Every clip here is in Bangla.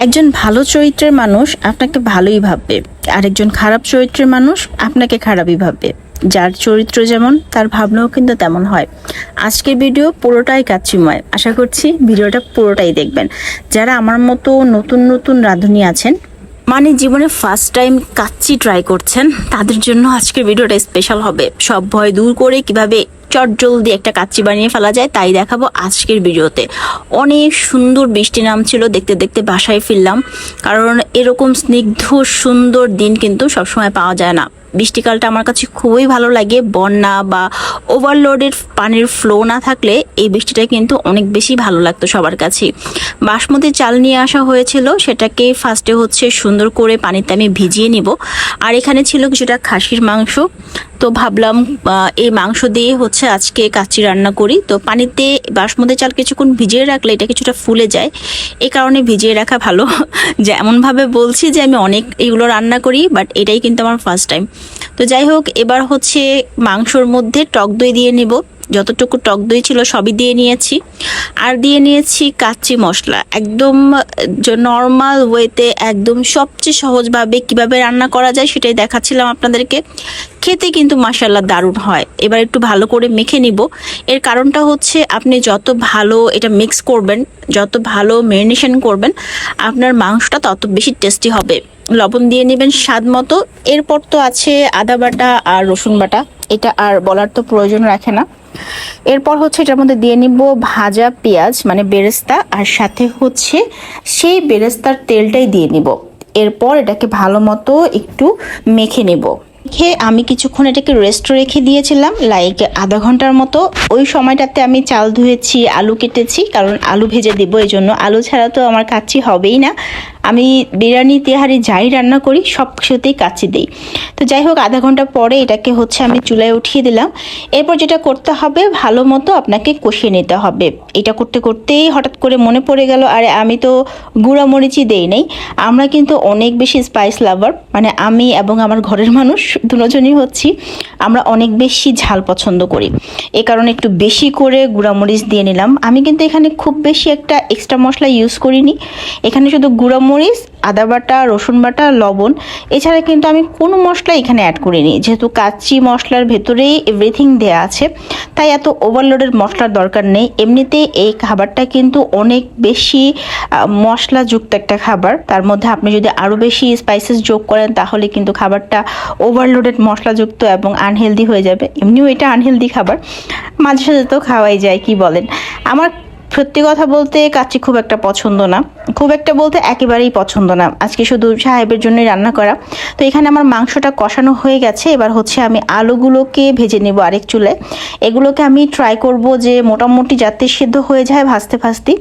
একজন ভালো চরিত্রের মানুষ আপনাকে ভালোই ভাববে। আর একজন খারাপ চরিত্রের মানুষ আপনাকে খারাপই ভাববে। যার চরিত্র যেমন, তার ভাবনাও কিন্তু তেমন হয়। আজকের ভিডিও পুরোটাই কাচ্চিময়। আশা করছি ভিডিওটা পুরোটাই দেখবেন। যারা আমার মতো নতুন নতুন রাঁধুনি আছেন মানে জীবনে ফার্স্ট টাইম কাচ্চি ট্রাই করছেন, তাদের জন্য আজকের ভিডিওটা স্পেশাল হবে। সব ভয় দূর করে কীভাবে চট জলদি একটা কাচ্চি বানিয়ে ফেলা যায়, তাই দেখাবো আজকের ভিডিওতে। অনেক সুন্দর বৃষ্টি নামছিল দেখতে দেখতে বাসায় ফিরলাম। কারণ এরকম স্নিগ্ধ, সুন্দর দিন কিন্তু সবসময় পাওয়া যায় না। বৃষ্টিকালটা আমার কাছে খুবই ভালো লাগে। বন্যা বা ওভারলোডের পানির ফ্লো না থাকলে এই বৃষ্টিটা কিন্তু অনেক বেশি ভালো লাগতো সবার কাছে। বাসমতি চাল নিয়ে আসা হয়েছিল, সেটাকে ফার্স্টে হচ্ছে সুন্দর করে পানিতে আমি ভিজিয়ে নিব। আর এখানে ছিল কিছুটা খাসির মাংস। তো ভাবলাম এই মাংস দিয়ে হচ্ছে আজকে কাচি রান্না করি। তো পানিতে বাসমতি চাল কিছুক্ষণ ভিজিয়ে রাখলে এটা কিছুটা ফুলে যায়। এই কারণে ভিজিয়ে রাখা ভালো। যে এমনভাবে বলছি যে আমি অনেক এগুলো রান্না করি, বাট এটাই কিন্তু আমার ফার্স্ট টাইম তো যাই হোক, এবার হচ্ছে মাংসর মধ্যে টক দই দিয়ে নিব। যতটুকু টক দই ছিল সবই দিয়ে নিয়েছি। আর দিয়ে নিয়েছি কাচ্চি মশলা। একদম নর্মাল ওয়েতে একদম সবচেয়ে সহজভাবে কীভাবে রান্না করা যায় সেটাই দেখাচ্ছিলাম আপনাদেরকে। খেতে কিন্তু মাসাল্লাহ দারুণ হয়। এবার একটু ভালো করে মেখে নিব। এর কারণটা হচ্ছে আপনি যত ভালো এটা মিক্স করবেন, যত ভালো মেরিনেশন করবেন, আপনার মাংসটা তত বেশি টেস্টি হবে। লবণ দিয়ে নেবেন স্বাদ মতো। এরপর তো আছে আদা বাটা আর রসুন বাটা। এটা আর বলার তো প্রয়োজন রাখে না। এরপর হচ্ছে এটার মধ্যে দিয়ে নিব ভাজা পেঁয়াজ মানে বেরেস্তা, আর সাথে হচ্ছে সেই বেরেস্তার তেলটাই দিয়ে নিব। এরপর এটাকে ভালো মতো একটু মেখে নেব। খেয়ে আমি কিছুক্ষণ এটাকে রেস্ট রেখে দিয়েছিলাম লাইক আধা ঘণ্টার মতো। ওই সময়টাতে আমি চাল ধুয়েছি, আলু কেটেছি, কারণ আলু ভেজে দেবো এই জন্য আলু ছাড়া তো আমার কাচ্চি হবেই না। আমি বিরিয়ানি, তেহারি যাই রান্না করি, সব কিছুতেই কাচ্চি দিই। তো যাই হোক, আধা ঘণ্টা পরে এটাকে হচ্ছে আমি চুলায় উঠিয়ে দিলাম। এরপর যেটা করতে হবে, ভালো মতো আপনাকে কষিয়ে নিতে হবে। এটা করতে করতেই হঠাৎ করে মনে পড়ে গেল, আরে আমি তো গুঁড়া মরিচই দেই নাই। আমরা কিন্তু অনেক বেশি স্পাইস লাভার মানে আমি এবং আমার ঘরের মানুষ দুজনই হচ্ছি, আমরা অনেক বেশি ঝাল পছন্দ করি। এ কারণে একটু বেশি করে গুঁড়ামরিচ দিয়ে নিলাম। আমি কিন্তু এখানে খুব বেশি একটা এক্সট্রা মশলা ইউজ করিনি। এখানে শুধু গুঁড়ামরিচ আদা বাটা, রসুন বাটা, লবণ। এছাড়া কিন্তু আমি কোনো মশলা এখানে অ্যাড করিনি। যেহেতু কাচ্চি মশলার ভেতরেই এভরিথিং দেয়া আছে, তাই এত ওভারলোডেড মশলার দরকার নেই। এমনিতে এই খাবারটা কিন্তু অনেক বেশি মশলাযুক্ত একটা খাবার। তার মধ্যে আপনি যদি আরও বেশি স্পাইসেস যোগ করেন, তাহলে কিন্তু খাবারটা ওভারলোডেড মশলাযুক্ত এবং আনহেলদি হয়ে যাবে। এমনিও এটা আনহেলদি খাবার। মাঝে সাঝে তো খাওয়াই যায়, কি বলেন? আমার সত্যি কথা বলতে কাচ্চি খুব একটা পছন্দ না। খুব একটা বলতে একেবারেই পছন্দ না। আজকে শুধু সাহেবের জন্যই রান্না করা। তো এখানে আমার মাংসটা কষানো হয়ে গেছে। এবার হচ্ছে আমি আলুগুলোকে ভেজে নেব আরেক চুলে। এগুলোকে আমি ট্রাই করব যে মোটামুটি যাতে সিদ্ধ হয়ে যায় ভাজতে ভাজতে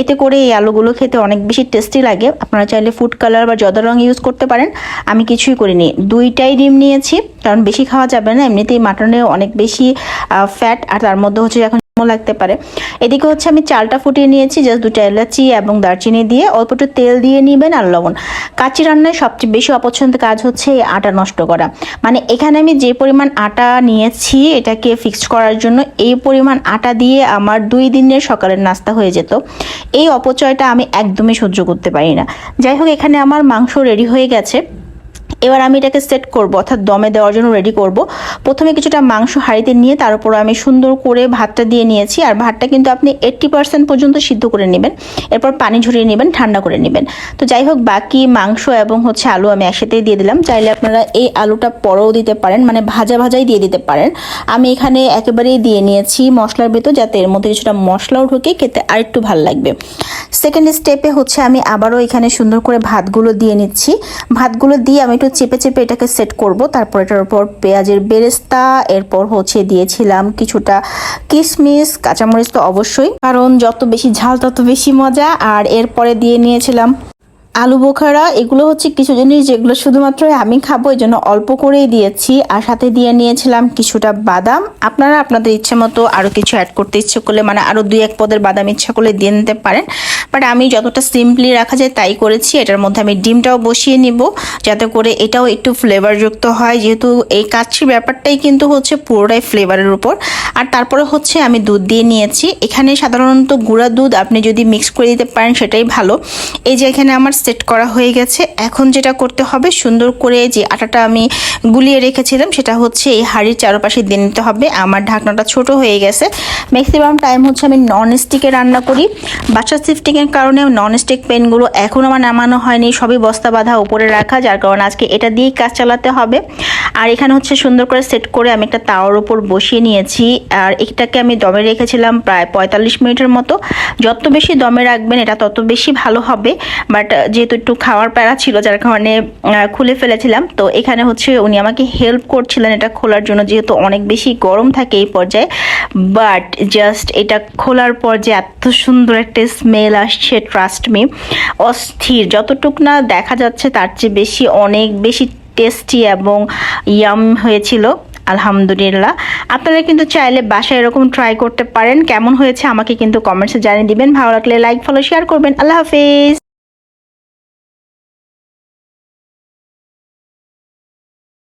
এতে করে এই আলুগুলো খেতে অনেক বেশি টেস্টি লাগে। আপনারা চাইলে ফুড কালার বা জদা রং ইউজ করতে পারেন। আমি কিছুই করিনি। দুইটাই ডিম নিয়েছি। কারণ বেশি খাওয়া যাবে না। এমনিতেই মাটনে অনেক বেশি ফ্যাট আর তার মধ্যে হচ্ছে এখন লাগতে পারে। এদিকে হচ্ছে আমি চালটা ফুটিয়ে নিয়েছি জাস্ট দুটো এলাচি এবং দারচিনি দিয়ে অল্প একটু তেল দিয়ে নেবেন আর লবণ। কাচি রান্নায় সবচেয়ে বেশি অপছন্দের কাজ হচ্ছে এই আটা নষ্ট করা। মানে এখানে আমি যে পরিমাণ আটা নিয়েছি এটাকে ফিক্সড করার জন্য এই পরিমাণ আটা দিয়ে আমার দুই দিনের সকালের নাস্তা হয়ে যেত। এই অপচয়টা আমি একদমই সহ্য করতে পারি না। যাই হোক, এখানে আমার মাংস রেডি হয়ে গেছে। এবার আমি এটাকে সেট করব, অর্থাৎ দমে দেওয়ার জন্য রেডি করব। প্রথমে কিছুটা মাংস হাঁড়িতে নিয়ে তার উপর আমি সুন্দর করে ভাতটা দিয়ে নিয়েছি, আর ভাতটা কিন্তু আপনি এইট্টি পার্সেন্ট পর্যন্ত সিদ্ধ করে নেবেন। এরপর পানি ঝরিয়ে নেবেন, ঠান্ডা করে নেবেন। তো যাই হোক, বাকি মাংস এবং হচ্ছে আলু আমি একসাথেই দিয়ে দিলাম। চাইলে আপনারা এই আলুটা পরেও দিতে পারেন মানে ভাজা ভাজাই দিয়ে দিতে পারেন। আমি এখানে একেবারেই দিয়ে নিয়েছি মশলার ভেতর, যাতে এর মধ্যে কিছুটা মশলাও ঢুকে, খেতে আরেকটু ভালো লাগবে। সেকেন্ড স্টেপে হচ্ছে আমি আবারও এখানে সুন্দর করে ভাতগুলো দিয়ে নিচ্ছি। ভাতগুলো দিয়ে আমি একটু চেপে চেপে এটাকে সেট করব। তারপর এটার উপর পেঁয়াজের বেরেস্তা, এরপর হচ্ছে দিয়েছিলাম কিছুটা কিশমিশ কাঁচামরিচ তো অবশ্যই। কারণ যত বেশি ঝাল তত বেশি মজা। আর এরপরে দিয়ে নিয়েছিলাম আলু বোখারা, এগুলো হচ্ছে কিছু জিনিস যেগুলো শুধুমাত্র আমি খাব এই জন্য অল্প করেই দিয়েছি। আর সাথে দিয়ে নিয়েছিলাম কিছুটা বাদাম। আপনারা আপনাদের ইচ্ছে মতো আরও কিছু অ্যাড করতে ইচ্ছে করলে মানে আরও দুই এক পদের বাদাম ইচ্ছা করলে দিয়ে নিতে পারেন। বাট আমি যতটা সিম্পলি রাখা যায় তাই করেছি। এটার মধ্যে আমি ডিমটাও বসিয়ে নিব, যাতে করে এটাও একটু ফ্লেভারযুক্ত হয়। যেহেতু এই কাচ্ছির ব্যাপারটাই কিন্তু হচ্ছে পুরোটাই ফ্লেভারের উপর। আর তারপরে হচ্ছে আমি দুধ দিয়ে নিয়েছি। এখানে সাধারণত গুঁড়া দুধ আপনি যদি মিক্স করে দিতে পারেন, সেটাই ভালো। এই যে এখানে আমার সেট করা হয়ে গেছে। এখন যেটা করতে হবে, সুন্দর করে যে আটাটা আমি গুলিয়ে রেখেছিলাম, সেটা হচ্ছে এই হাড়ির চারপাশে দিয়ে নিতে হবে। আমার ঢাকনাটা ছোট হয়ে গেছে। ম্যাক্সিমাম টাইম হচ্ছে আমি নন স্টিকে রান্না করি। বাচ্চা সিফটিংয়ের কারণে নন স্টিক পেনগুলো এখন আমার নামানো হয়নি। সবই বস্তা বাঁধা উপরে রাখা, যার কারণে আজকে এটা দিয়েই কাজ চালাতে হবে। আর এখানে হচ্ছে সুন্দর করে সেট করে আমি একটা তাওয়ার উপর বসিয়ে নিয়েছি। আর এটাকে আমি দমে রেখেছিলাম প্রায় পঁয়তাল্লিশ মিনিটের মতো। যত বেশি দমে রাখবেন এটা তত বেশি ভালো হবে। বাট যেহেতু একটু খাওয়ার প্যারা ছিল, যার কারণে খুলে ফেলেছিলাম। তো এখানে হচ্ছে উনি আমাকে হেল্প করছিলেন এটা খোলার জন্য, যেহেতু অনেক বেশি গরম থাকে এই পর্যায়ে। বাট জাস্ট এটা খোলার পর যে এত সুন্দর একটা স্মেল আসছে ট্রাস্ট মি অস্থির। যতটুক না দেখা যাচ্ছে, তার চেয়ে বেশি, অনেক বেশি টেস্টি এবং ইয়াম হয়েছিল, আলহামদুলিল্লাহ। আপনারা কিন্তু চাইলে বাসায় এরকম ট্রাই করতে পারেন, কেমন হয়েছে আমাকে কিন্তু কমেন্টসে জানিয়ে দিবেন। ভালো লাগলে লাইক ফলো শেয়ার করবেন। আল্লাহ হাফিজ।